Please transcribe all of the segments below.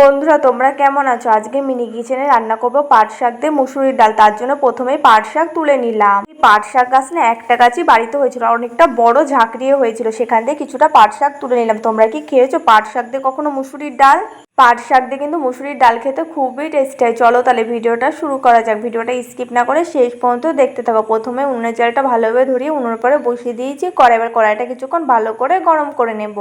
বন্ধুরা, তোমরা কেমন আছো? আজকে মিনি কিচেনে রান্না করব পাট শাক দিয়ে মুসুরির ডাল। তার জন্য প্রথমেই পাট শাক তুলে নিলাম। পাট শাক গাছ না একটা গাছই বাড়িতে হয়েছিল। অনেকটা বড় ঝাঁকড়িয়ে হয়েছিল। সেখান থেকে কিছুটা পাট শাক তুলে নিলাম। তোমরা কি খেয়েছো পাট শাক দিয়ে কখনো মুসুরির ডাল? পাট শাক দিয়ে কিন্তু মুসুরির ডাল খেতে খুবই টেস্ট হয়। চলো তাহলে ভিডিওটা শুরু করা যাক। ভিডিওটা স্কিপ না করে শেষ পর্যন্ত দেখতে থাকো। প্রথমে উনুনের চালটা ভালোভাবে ধরিয়ে উনুনের পরে বসিয়ে দিয়েছি। কড়াই এবার কড়াইটা কিছুক্ষণ ভালো করে গরম করে নেব।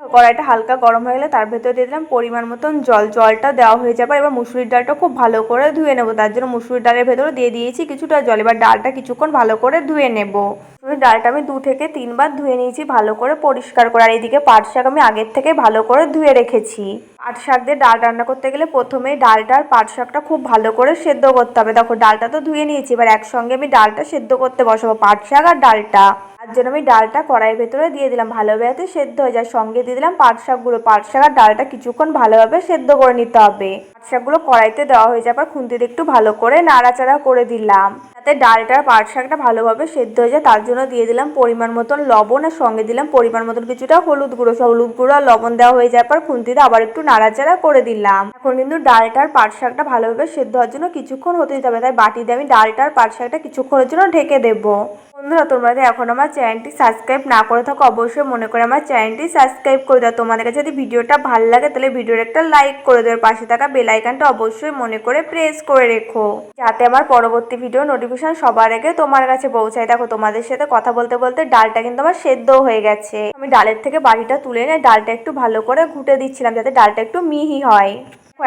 কড়াইটা হালকা গরম হয়ে গেলে তার ভেতরে দিয়ে দিলাম পরিমাণ মতন জল। জলটা দেওয়া হয়ে যাবে। এবার মুসুরির ডালটা খুব ভালো করে ধুয়ে নেব। তার জন্য মুসুরির ডালের ভেতরে দিয়ে দিয়েছি কিছুটা জল। এবার ডালটা কিছুক্ষণ ভালো করে ধুয়ে নেব। মুসুরির ডালটা আমি দু থেকে তিনবার ধুয়ে নিয়েছি ভালো করে পরিষ্কার করে। আর এইদিকে পাট শাক আমি আগের থেকে ভালো করে ধুয়ে রেখেছি। পাট শাক দিয়ে ডাল রান্না করতে গেলে প্রথমেই ডালটা আর পাট শাকটা খুব ভালো করে সেদ্ধ করতে হবে। দেখো, ডালটা তো ধুয়ে নিয়েছি, এবার একসঙ্গে আমি ডালটা সেদ্ধ করতে বসাবো, পাট শাক আর ডালটা। তার জন্য আমি ডালটা কড়াইয়ের ভেতরে দিয়ে দিলাম, ভালোভাবে সেদ্ধ হয়ে যায় সঙ্গে দিয়ে দিলাম পাট শাকগুলো। পাট শাক আর ডালটা কিছুক্ষণ ভালোভাবে সেদ্ধ করে নিতে হবে। পাট শাকগুলো কড়াইতে দেওয়া হয়ে যাবার খুন্তিতে একটু ভালো করে নাড়াচাড়া করে দিলাম। যাতে ডালটা পাট শাকটা ভালোভাবে সেদ্ধ হয়ে যায়, তার জন্য দিয়ে দিলাম পরিমাণ মতন লবণ আর সঙ্গে দিলাম পরিমাণ মতন কিছুটা হলুদ গুঁড়ো। সব হলুদ গুঁড়ো আর লবণ দেওয়া হয়ে যাওয়ার পর খুন্তিতে আবার একটু নাড়াচাড়া করে দিলাম। এখন কিন্তু ডালটার পাট শাকটা ভালোভাবে সেদ্ধ হওয়ার জন্য কিছুক্ষণ হতে দিতে হবে। তাই বাটি দিয়ে আমি ডালটার পাট শাকটা কিছুক্ষণের জন্য ঢেকে দেবো। বন্ধুরা, তোমরা এখন আমার চ্যানেলটি সাবস্ক্রাইব না করে থাকো, অবশ্যই মনে করে আমার চ্যানেলটি সাবস্ক্রাইব করে দাও। তোমাদের কাছে যদি ভিডিওটা ভালো লাগে, তাহলে ভিডিওর একটা লাইক করে দেওয়ার পাশে থাকা বেল আইকনটা অবশ্যই মনে করে প্রেস করে রেখো। যাতে আমার পরবর্তী ভিডিও নোটিফিকেশন সবার আগে তোমার কাছে পৌঁছায়। দেখো, তোমাদের সাথে কথা বলতে বলতে ডালটা কিন্তু আমার সেদ্ধ হয়ে গেছে। আমি ডালের থেকে বাড়িটা তুলে এনে ডালটা একটু ভালো করে ঘুটে দিচ্ছিলাম, যাতে ডালটা একটু মিহি হয়।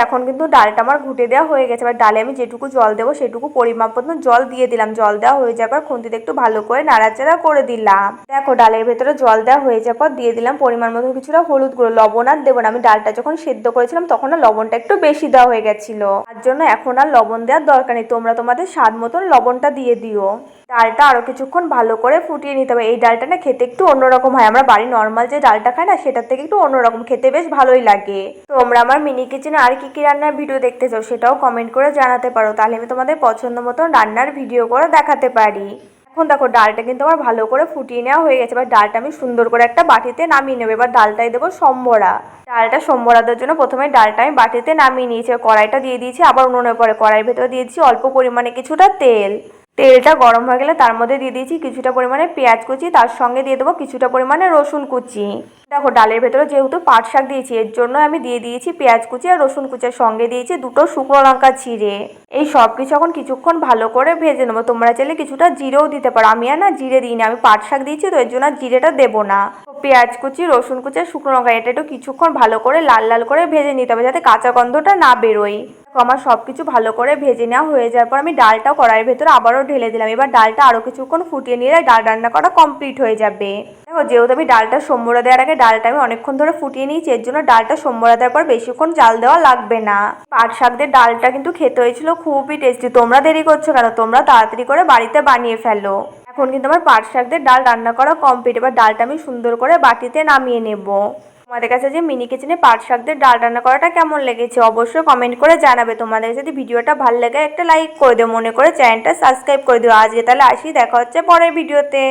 এখন কিন্তু ডালটা আমার ঘুটে দেওয়া হয়ে গেছে। এবার ডালে আমি যেটুকু জল দেবো সেটুকু পরিমাপ মতন জল দিয়ে দিলাম। জল দেওয়া হয়ে যাওয়ার পর খুন্তিতে একটু ভালো করে নাড়াচাড়া করে দিলাম। দেখো, ডালের ভেতরে জল দেওয়া হয়ে যাওয়ার পর দিয়ে দিলাম পরিমাণ মতন কিছুটা হলুদ গুঁড়ো। লবণ আর দেবো না। আমি ডালটা যখন সেদ্ধ করেছিলাম তখন না লবণটা একটু বেশি দেওয়া হয়ে গেছিল। তার জন্য এখন আর লবণ দেওয়ার দরকার নেই। তোমরা তোমাদের স্বাদ মতন লবণটা দিয়ে দিও। ডালটা আরও কিছুক্ষণ ভালো করে ফুটিয়ে নিতে হবে। এই ডালটা না খেতে একটু অন্যরকম হয়। আমরা বাড়ির নর্মাল যে ডালটা খাই না, সেটার থেকে একটু অন্যরকম। খেতে বেশ ভালোই লাগে। তোমরা আমার মিনি কিচেনে আর কি কি রান্নার ভিডিও দেখতে চাও, সেটাও কমেন্ট করে জানাতে পারো। তাহলে আমি তোমাদের পছন্দ মতো রান্নার ভিডিও করে দেখাতে পারি। এখন দেখো, ডালটা কিন্তু আমার ভালো করে ফুটিয়ে নেওয়া হয়ে গেছে। এবার ডালটা আমি সুন্দর করে একটা বাটিতে নামিয়ে নেব। এবার ডালটাই দেবো সম্বরা। ডালটা সম্বরা দেওয়ার জন্য প্রথমে ডালটা আমি বাটিতে নামিয়ে নিয়েছি। কড়াইটা দিয়ে দিয়েছি, আবার উনুনের পরে কড়াইয়ের ভেতরে দিয়েছি অল্প পরিমাণে কিছুটা তেল। তেলটা গরম হয়ে গেলে তার মধ্যে দিয়ে দিয়েছি কিছুটা পরিমাণে পেঁয়াজ কুচি, তার সঙ্গে দিয়ে দেবো কিছুটা পরিমাণে রসুন কুচি। দেখো, ডালের ভেতরে যেহেতু পাট শাক দিয়েছি, এর জন্য আমি দিয়ে দিয়েছি পেঁয়াজ কুচি আর রসুন কুচির সঙ্গে দিয়েছি দুটো শুকনো লঙ্কা চিড়ে এই সব কিছু এখন কিছুক্ষণ ভালো করে ভেজে নেব। তোমরা চাইলে কিছুটা জিরেও দিতে পারো। আমি আর না জিরে দিইনি, আমি পাট শাক দিয়েছি, তো এর জন্য জিরেটা দেবো না। পেঁয়াজ কুচি, রসুন কুচি শুকনো লঙ্কা, এটা একটু কিছুক্ষণ ভালো করে লাল লাল করে ভেজে নিতে হবে যাতে কাঁচা গন্ধটা না বেরোয়। আমার সব কিছু ভালো করে ভেজে নেওয়া হয়ে যাওয়ার পর আমি ডালটাও কড়াইয়ের ভেতরে আবারও ঢেলে দিলাম। এবার ডালটা আরও কিছুক্ষণ ফুটিয়ে নিলে ডাল রান্না করা কমপ্লিট হয়ে যাবে। দেখো, যেহেতু আমি ডালটা সম্বরা দেওয়ার আগে ডালটা আমি অনেকক্ষণ ধরে ফুটিয়ে নিয়েছি, এর জন্য ডালটা সম্বরা দেওয়ার পর বেশিক্ষণ জাল দেওয়া লাগবে না। পাট শাক দিয়ে ডালটা কিন্তু খেতে হয়েছিল, খুবই টেস্টি তোমরা দেরি করছ কেন? তোমরা তাড়াতাড়ি করে বাড়িতে বানিয়ে ফেলো। এখন কিন্তু আমার পাট শাক দিয়ে ডাল রান্না করা কমপ্লিট এবার ডালটা আমি সুন্দর করে বাটিতে নামিয়ে নেব। তোমাদের কাছে যে মিনি কিচেনে পাট শাক দিয়ে ডাল রান্না করাটা কেমন লেগেছে, অবশ্যই কমেন্ট করে জানাবে। তোমাদের যদি ভিডিওটা ভালো লাগে, একটা লাইক করে দিও। মনে করে চ্যানেলটা সাবস্ক্রাইব করে দিও। আজকে তাহলে আসি, দেখা হচ্ছে পরের ভিডিওতে